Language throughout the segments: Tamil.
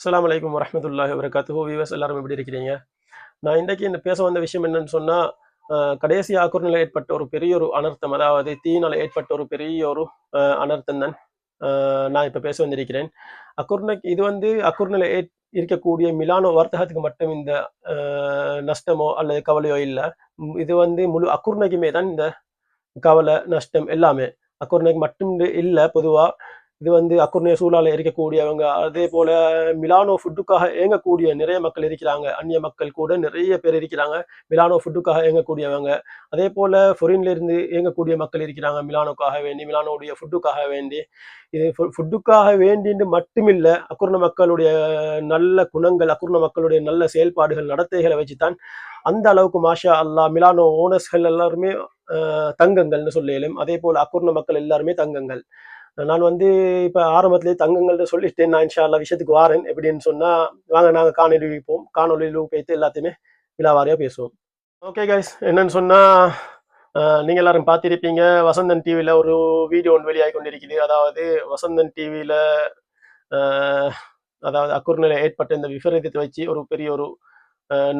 அஸ்லாம் வலைக்கம் வரஹ்மத்துல்லாஹி வரகாத்து வீவர்ஸ் எல்லாரும் எப்படி இருக்கிறீங்க? நான் இன்றைக்கு இந்த பேச வந்த விஷயம் என்னன்னு சொன்னால் கடைசி ஆக்குர்நிலை ஏற்பட்ட ஒரு பெரிய ஒரு அனர்த்தம் அதாவது தீனால் ஏற்பட்ட ஒரு பெரிய ஒரு அஹ், அனர்த்தம் தான் நான் இப்போ பேச வந்திருக்கிறேன். அக்குர்னைக்கு இது வந்து அக்குர்நிலை ஏற் இருக்கக்கூடிய மிலானோ வர்த்தகத்துக்கு மட்டும் இந்த நஷ்டமோ அல்லது கவலையோ இல்லை. இது வந்து முழு அக்குர்னைக்குமே தான் இந்த கவலை நஷ்டம் எல்லாமே. அக்குர்னைக்கு மட்டும் இல்லை பொதுவாக இது வந்து அக்குர்ணைய சூழலில் இருக்கக்கூடியவங்க அதே போல் மிலானோ ஃபுட்டுக்காக ஏங்கக்கூடிய நிறைய மக்கள் இருக்கிறாங்க. அந்நிய மக்கள் கூட நிறைய பேர் இருக்கிறாங்க. மிலானோ ஃபுட்டுக்காக இயங்கக்கூடியவங்க அதே போல் ஃபொரின்ல இருந்து இயங்கக்கூடிய மக்கள் இருக்கிறாங்க. மிலானோக்காக வேண்டி மிலானோடைய ஃபுட்டுக்காக வேண்டி. இது ஃபுட்டுக்காக வேண்டின்னு மட்டுமில்லை அக்குர்ண மக்களுடைய நல்ல குணங்கள் அக்குர்ண மக்களுடைய நல்ல செயல்பாடுகள் நடத்தைகளை வச்சுதான் அந்த அளவுக்கு மாஷா அல்லாஹ் மிலானோ ஓனர்ஸ்கள் எல்லாருமே தங்கங்கள்னு சொல்லியலும். அதே போல் அக்குர்ண மக்கள் எல்லாருமே தங்கங்கள். நான் வந்து இப்போ ஆரம்பத்திலே தங்கங்கள்ட்ட சொல்லிட்டேன் நான் இன்ஷா விஷயத்துக்கு வாரேன். எப்படின்னு சொன்னால் வாங்க நாங்கள் காணொலி வைப்போம். காணொலியில் வைத்து எல்லாத்தையுமே விழாவாரியாக பேசுவோம். ஓகே கைஸ் என்னன்னு சொன்னால் நீங்கள் எல்லாரும் பார்த்துருப்பீங்க. வசந்தன் டிவியில் ஒரு வீடியோ ஒன்று வெளியாகி கொண்டிருக்குது. அதாவது வசந்தன் டிவியில் அதாவது அக்குர்நிலை ஏற்பட்ட இந்த விபரீதத்தை வச்சு ஒரு பெரிய ஒரு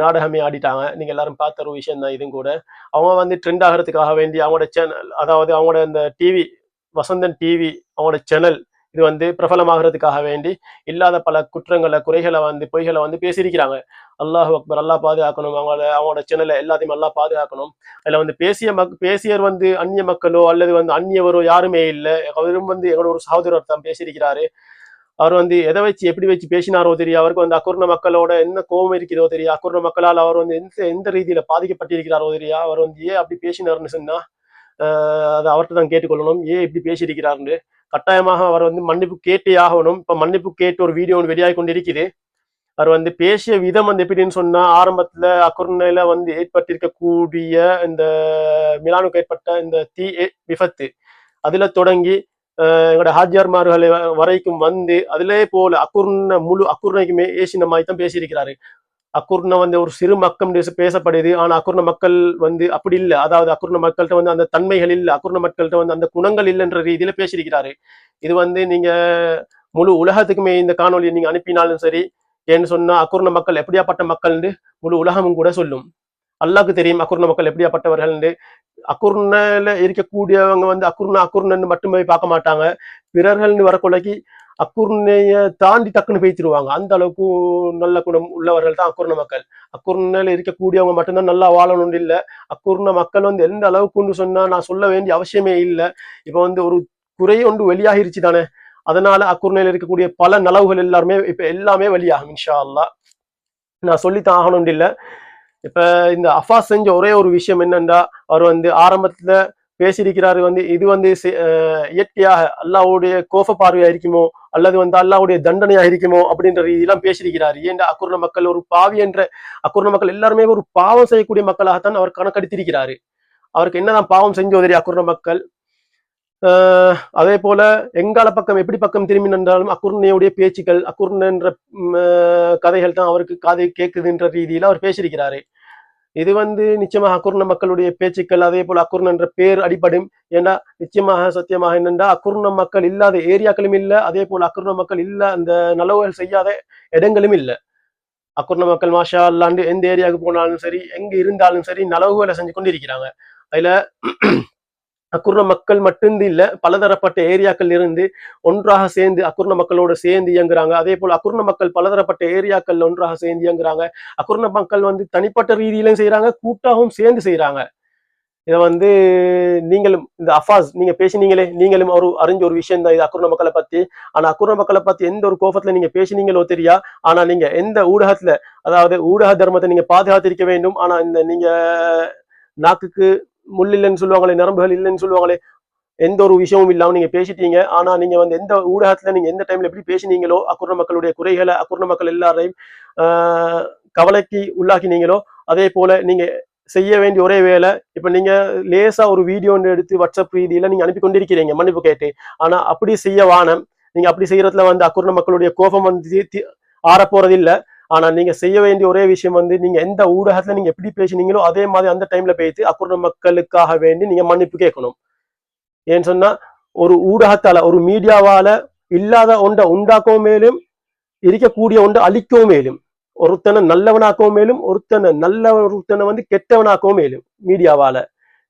நாடகமே ஆடிட்டாங்க. நீங்கள் எல்லாரும் பார்த்த ஒரு விஷயம் தான் இதுவும் கூட அவங்க வந்து ட்ரெண்ட் ஆகிறதுக்காக வேண்டி அவங்களோட சேனல் அதாவது அவங்களோட இந்த டிவி வசந்தன் டிவி அவங்களோட சேனல் இது வந்து பிரபலமாகிறதுக்காக வேண்டி இல்லாத பல குற்றங்களை குறைகளை வந்து பொய்களை வந்து பேசியிருக்கிறாங்க. அல்லாஹ் அக்பர் அல்லா பாதுகாக்கணும். அவங்கள அவங்களோட சேனலை எல்லாத்தையும் நல்லா பாதுகாக்கணும். அதில் வந்து பேசிய மக் பேசியர் வந்து அந்நிய மக்களோ அல்லது வந்து அந்நியவரோ யாருமே இல்லை. அவரும் வந்து எங்களோட ஒரு சகோதரர் தான் பேசியிருக்கிறாரு. அவர் வந்து எதை வச்சு எப்படி வச்சு பேசினாரோ தெரியும் அவருக்கு வந்து அக்குர்ண மக்களோட என்ன கோபம் இருக்கிறதோ தெரியும் அக்குர்ண மக்களால் அவர் வந்து எந்த எந்த ரீதியில பாதிக்கப்பட்டிருக்கிறாரோ தெரியா அவர் வந்து ஏன் அப்படி பேசினார்னு சொன்னா அதை அவர்கிட்ட தான் கேட்டுக்கொள்ளணும். ஏன் இப்படி பேசியிருக்கிறாருன்னு கட்டாயமாக அவர் வந்து மன்னிப்பு கேட்டே ஆகணும். இப்ப மன்னிப்பு கேட்டு ஒரு வீடியோ ஒன்று வெளியாகி கொண்டிருக்குது. அவர் வந்து பேசிய விதம் வந்து எப்படின்னு சொன்னா ஆரம்பத்துல அக்குர்ணையில வந்து ஏற்பட்டிருக்கக்கூடிய இந்த மிலானுக்கு ஏற்பட்ட இந்த தீ ஏ- விபத்து. அதுல தொடங்கி எங்களோட ஹாஜியார்மார்களை வரைக்கும் வந்து அதிலே போல அக்குர்ண முழு அக்குர்ணைக்குமே ஏசின மாதிரி தான் பேசியிருக்கிறாரு. அக்குர்ண வந்து ஒரு சிறு மக்கள் பேசப்படுது. ஆனால் அக்குர்ண மக்கள் வந்து அப்படி இல்லை. அதாவது அக்குர்ண மக்கள்கிட்ட வந்து அந்த தன்மைகள் இல்லை. அக்குர்ண மக்கள்கிட்ட வந்து அந்த குணங்கள் இல்லைன்ற ரீதியில பேசியிருக்கிறாரு. இது வந்து நீங்க முழு உலகத்துக்குமே இந்த காணொலியை நீங்க அனுப்பினாலும் சரி ஏன்னு சொன்னா அக்குர்ண மக்கள் எப்படியாப்பட்ட மக்கள்னு முழு உலகமும் கூட சொல்லும். அல்லாக்கு தெரியும் அக்குர்ண மக்கள் எப்படியாப்பட்டவர்கள்னு அக்குர்ணல இருக்கக்கூடியவங்க வந்து அக்குர்ண அக்குர்ணன்னு மட்டுமே பார்க்க மாட்டாங்க. பிறர்கள்னு வரக்குள்ளக்கு அக்குர்ணைய தாண்டி டக்குன்னு பேய்த்திருவாங்க அந்த அளவுக்கு நல்ல குணம் உள்ளவர்கள் தான் அக்குர்ண மக்கள். அக்குர்ணையில இருக்கக்கூடியவங்க மட்டும்தான் நல்லா வாழணும் இல்லை. அக்குர்ண மக்கள் வந்து எந்த அளவுக்குன்னு சொன்னா நான் சொல்ல வேண்டிய அவசியமே இல்லை. இப்போ வந்து ஒரு குறை ஒன்று வெளியாகிருச்சு தானே. அதனால அக்குர்ணையில இருக்கக்கூடிய பல நலவுகள் எல்லாருமே இப்ப எல்லாமே வெளியாகும் இன்ஷா அல்லாஹ் நான் சொல்லித்தான் ஆகணும் இல்லை. இப்ப இந்த அஃபா செஞ்ச ஒரே ஒரு விஷயம் என்னன்னா அவர் வந்து ஆரம்பத்துல பேசியிருக்கிறார் வந்து இது வந்து இயற்கையாக அல்லாஹ்வுடைய கோப பார்வையா இருக்குமோ அல்லது வந்து அல்லாவுடைய தண்டனையா இருக்குமோ அப்படின்ற ரீதியெல்லாம் பேசியிருக்கிறார். ஏன் அக்குர்ண மக்கள் ஒரு பாவி என்ற அக்குர்ண மக்கள் எல்லாருமே ஒரு பாவம் செய்யக்கூடிய மக்களாகத்தான் அவர் கணக்கெடுத்திருக்கிறாரு. அவருக்கு என்னதான் பாவம் செஞ்சோ தெரியும் அக்குர்ண மக்கள். அதே போல எங்கால பக்கம் எப்படி பக்கம் திரும்பி நின்றாலும் அக்குர்ணையுடைய பேச்சுக்கள் அக்குர்ணன்ற கதைகள் தான் அவருக்கு காதை கேட்குதுன்ற ரீதியில அவர் பேசியிருக்கிறாரு. இது வந்து நிச்சயமாக அக்குர்ண மக்களுடைய பேச்சுக்கள் அதே போல அக்குர்ண என்ற பேர் அடிப்படும் ஏன்னா நிச்சயமாக சத்தியமாக என்னென்றா? அக்குர்ண மக்கள் இல்லாத ஏரியாக்களும் இல்லை அதே போல அக்குர்ண மக்கள் இல்ல அந்த நலவுகள் செய்யாத இடங்களும் இல்லை. அக்குர்ண மக்கள் மாஷா அல்லாண்டு எந்த ஏரியாவுக்கு போனாலும் சரி எங்க இருந்தாலும் சரி நலவுகளை செஞ்சு கொண்டு இருக்கிறாங்க அதுல அக்குர்ண மக்கள் மட்டும் இல்லை பலதரப்பட்ட ஏரியாக்கள் இருந்து ஒன்றாக சேர்ந்து அக்குர்ண மக்களோட சேர்ந்து இயங்குறாங்க. அதே போல் அக்குர்ண மக்கள் பலதரப்பட்ட ஏரியாக்கள் ஒன்றாக சேர்ந்து இயங்குறாங்க. அக்குர்ண மக்கள் வந்து தனிப்பட்ட ரீதியிலும் செய்கிறாங்க கூட்டாகவும் சேர்ந்து செய்கிறாங்க இதை வந்து நீங்களும் இந்த அஃபாஸ் நீங்க பேசினீங்களே நீங்களும் ஒரு அறிஞ்ச ஒரு விஷயம் தான் இது அக்குர்ண மக்களை பத்தி. ஆனா அக்குர்ண மக்களை பத்தி எந்த ஒரு கோபத்துல நீங்க பேசினீங்களோ தெரியா? ஆனா நீங்க எந்த ஊடகத்துல அதாவது ஊடக தர்மத்தை நீங்க பாதுகாத்திருக்க வேண்டும். ஆனா இந்த நீங்க நாக்குக்கு முள் இல்லைன்னு சொல்லுவாங்களே நரம்புகள் இல்லைன்னு சொல்லுவாங்களே எந்த ஒரு விஷயமும் இல்லாமல் நீங்க பேசிட்டீங்க. ஆனா நீங்க வந்து எந்த ஊடகத்துல நீங்க எந்த டைம்ல எப்படி பேசினீங்களோ அக்குர்ண மக்களுடைய குறைகளை அக்குர்ண மக்கள் எல்லாரையும் கவலைக்கு உள்ளாக்கினீங்களோ அதே போல நீங்க செய்ய வேண்டிய ஒரே வேலை இப்ப நீங்க லேசா ஒரு வீடியோ எடுத்து வாட்ஸ்அப் ரீதியில நீங்க அனுப்பி கொண்டிருக்கிறீங்க மன்னிப்பு கேட்டு ஆனா அப்படி செய்ய வானம் நீங்க அப்படி செய்யறதுல வந்து அக்குர்ண மக்களுடைய கோபம் வந்து தி- தி- ஆறப்போறது ஆனா நீங்க செய்ய வேண்டிய ஒரே விஷயம் வந்து நீங்க எந்த ஊடகத்துல நீங்க எப்படி பேசினீங்களோ அதே மாதிரி அந்த டைம்ல பேசி அக்குர்ண மக்களுக்காக வேண்டி நீங்க மன்னிப்பு கேட்கணும். ஏன்னு சொன்னா ஒரு ஊடகத்தால ஒரு மீடியாவால இல்லாத ஒன்றை உண்டாக்கவும் மேலும் இருக்கக்கூடிய ஒன்றை அழிக்கவும் மேலும் ஒருத்தனை நல்லவனாக்கவும் மேலும் ஒருத்தனை நல்ல ஒருத்தனை வந்து கெட்டவனாக்கவும் மேலும் மீடியாவால.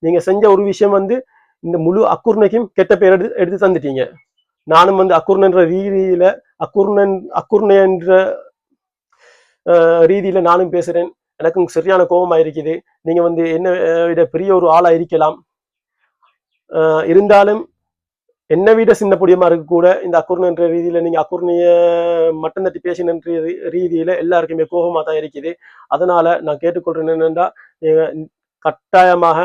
நீங்க செஞ்ச ஒரு விஷயம் வந்து இந்த முழு அக்குர்ணைக்கும் கெட்ட பேர் எடுத்து எடுத்து தந்துட்டீங்க. நானும் வந்து அக்குர்ணன்ற ரீதியில அக்குர்ணன் அக்குர்ணை என்ற ரீதியில நானும் பேசுறேன். எனக்கும் சரியான கோபமாக இருக்குது நீங்க வந்து என்ன விட பெரிய ஒரு ஆளா இருக்கலாம் இருந்தாலும் என்னை விட சின்ன புடியமா இருக்க கூட இந்த அக்குர்ணன்ற ரீதியில நீங்க அக்குர்ணைய மட்டும் தட்டி பேசினன்ற ரீதியில் ரீதியில எல்லாருக்குமே கோபமாக தான் இருக்குது. அதனால நான் கேட்டுக்கொள்றேன் என்னன்னா நீங்கள் கட்டாயமாக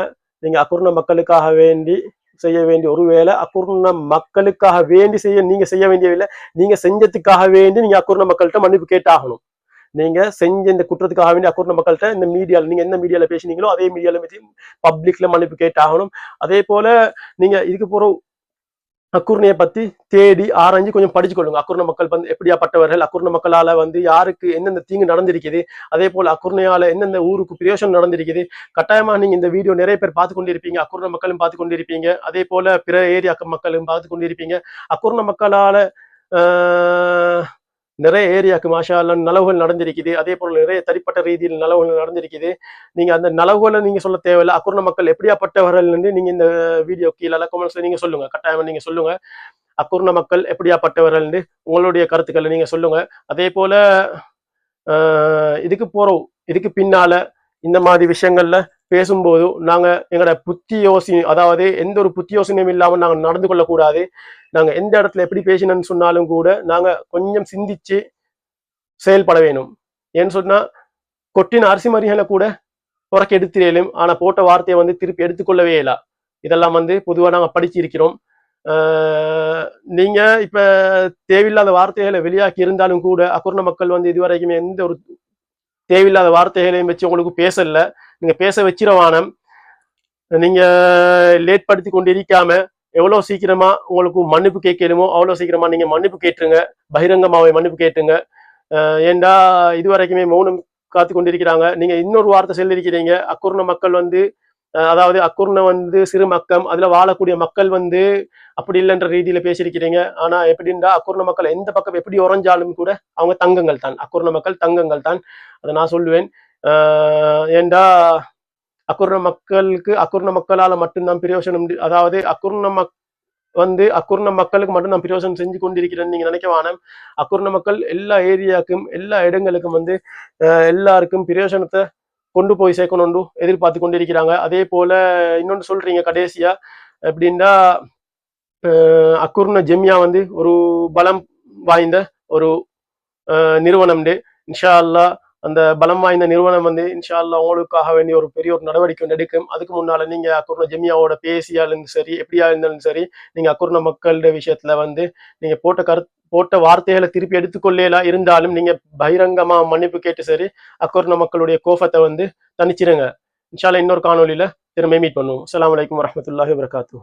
நீங்க அக்குர்ண மக்களுக்காக வேண்டி செய்ய வேண்டிய ஒருவேளை அக்குர்ண மக்களுக்காக வேண்டி செய்ய நீங்க செய்ய வேண்டியதில்லை. நீங்க செஞ்சதுக்காக வேண்டி நீங்க அக்குர்ண மக்கள்கிட்ட மன்னிப்பு கேட்டாகணும். நீங்க செஞ்ச இந்த குற்றத்துக்காக வேண்டி அக்கூர்ண மக்கள்கிட்ட இந்த மீடியால நீங்க எந்த மீடியால பேசினீங்களோ அதே மீடியால வச்சு பப்ளிக்ல மன்னிப்பு கேட்டாகணும் அதே போல நீங்க இதுக்கு போற அக்குர்ணையை பத்தி தேடி ஆராய்ஞ்சு கொஞ்சம் படிச்சுக்கொள்ளுங்க அக்குர்ண மக்கள் வந்து எப்படியாப்பட்டவர்கள் அக்குர்ண மக்களால வந்து யாருக்கு எந்தெந்த தீங்கு நடந்திருக்குது அதே போல அக்குர்ணையால எந்தெந்த ஊருக்கு பிரயோசனம் நடந்திருக்குது. கட்டாயமா நீங்க இந்த வீடியோ நிறைய பேர் பார்த்து கொண்டிருப்பீங்க. அக்குர்ண மக்களும் பார்த்து கொண்டிருப்பீங்க. அதே போல பிற ஏரியா மக்களும் பார்த்து கொண்டிருப்பீங்க. அக்குர்ண மக்களால ஆஹ், நிறைய ஏரியாவுக்கு மாஷா நலவுகள் நடந்திருக்குது. அதே போல நிறைய தனிப்பட்ட ரீதியில் நலவுகள் நடந்திருக்குது. நீங்க அந்த நலவுகளை நீங்க சொல்ல தேவையில்ல. அக்குர்ண மக்கள் எப்படியாப்பட்டவர்கள் நீங்க இந்த வீடியோ கீழே கமெண்ட்ஸ்ல நீங்க சொல்லுங்க. கட்டாயமா நீங்க சொல்லுங்க. அக்குர்ண மக்கள் எப்படியாப்பட்டவர்கள் உங்களுடைய கருத்துக்களை நீங்க சொல்லுங்க. அதே போல ஆஹ், இதுக்கு போறோம் இதுக்கு பின்னால இந்த மாதிரி விஷயங்கள்ல பேசும்போது நாங்க எங்களோட புத்தி யோசனை அதாவது எந்த ஒரு புத்தி யோசனையும் இல்லாம நாங்க நடந்து கொள்ளக்கூடாது. நாங்கள் எந்த இடத்துல எப்படி பேசினோம்னு சொன்னாலும் கூட நாங்கள் கொஞ்சம் சிந்திச்சு செயல்பட வேணும். ஏன்னு சொன்னால் கொட்டின அரிசி மறிகளை கூட புறக்க எடுத்துடலும் ஆனால் போட்ட வார்த்தையை வந்து திருப்பி எடுத்துக்கொள்ளவே இல்லை. இதெல்லாம் வந்து பொதுவாக நாங்கள் படிச்சிருக்கிறோம். நீங்கள் இப்போ தேவையில்லாத வார்த்தைகளை வெளியாக்கி இருந்தாலும் கூட அக்குர்ண மக்கள் வந்து இதுவரைக்குமே எந்த ஒரு தேவையில்லாத வார்த்தைகளையும் வச்சு உங்களுக்கு பேசல. நீங்கள் பேச வச்சிரவானம் நீங்கள் லேட் படுத்தி கொண்டு இருக்காமல் எவ்வளவு சீக்கிரமா உங்களுக்கு மன்னிப்பு கேட்கணுமோ அவ்வளவு சீக்கிரமா நீங்க மன்னிப்பு கேட்டுருங்க. பகிரங்கமாவை மன்னிப்பு கேட்டுங்க ஏண்டா இது வரைக்குமே மௌனம் காத்து கொண்டிருக்கிறாங்க. நீங்க இன்னொரு வார்த்தை சொல்லியிருக்கிறீங்க. அக்குர்ண மக்கள் வந்து அதாவது அக்குர்ண வந்து சிறு மக்கம் அதுல வாழக்கூடிய மக்கள் வந்து அப்படி இல்லைன்ற ரீதியில பேசியிருக்கிறீங்க. ஆனா எப்படின்றா அக்குர்ண மக்கள் எந்த பக்கம் எப்படி உறைஞ்சாலும் கூட அவங்க தங்கங்கள் தான் அக்குர்ண மக்கள் தங்கங்கள் தான் அதை நான் சொல்லுவேன். ஏண்டா அக்குர்ண மக்களுக்கு அக்குர்ண மக்களால் மட்டும்தான் பிரயோசனம் உண்டு. அதாவது அக்குர்ண மக் வந்து அக்குர்ண மக்களுக்கு மட்டும் நான் பிரயோசனம் செஞ்சு கொண்டிருக்கிறேன்னு நீங்க நினைக்க வேணாம் அக்குர்ண மக்கள் எல்லா ஏரியாக்கும் எல்லா இடங்களுக்கும் வந்து எல்லாருக்கும் பிரயோசனத்தை கொண்டு போய் சேர்க்கணும்னு எதிர்பார்த்து கொண்டிருக்கிறாங்க அதே போல இன்னொன்று சொல்றீங்க கடைசியா அப்படின்னா அக்குர்ண ஜெமியா வந்து ஒரு பலம் வாய்ந்த ஒரு அஹ் நிறுவனம் இன்ஷா அல்லாஹ் அந்த பலம் வாய்ந்த நிறுவனம் வந்து இன்ஷா அல்லா உங்களுக்காக வேண்டிய ஒரு பெரிய ஒரு நடவடிக்கை ஒன்று எடுக்கும். அதுக்கு முன்னால நீங்க அக்குர்ண ஜெமியாவோட பேசியாலும் சரி எப்படியா இருந்தாலும் சரி நீங்க அக்குர்ண மக்களோட விஷயத்துல வந்து நீங்க போட்ட கரு போட்ட வார்த்தைகளை திருப்பி எடுத்துக்கொள்ளேலா இருந்தாலும் நீங்க பகிரங்கமா மன்னிப்பு கேட்டு சரி அக்குர்ண மக்களுடைய கோபத்தை வந்து தனிச்சிருங்க இன்ஷால்லா இன்னொரு காணொலியில திரும்ப மீட் பண்ணுவோம். அலாம் வலைக்கம் வரமத்துல்லாஹி வரகாத்தூ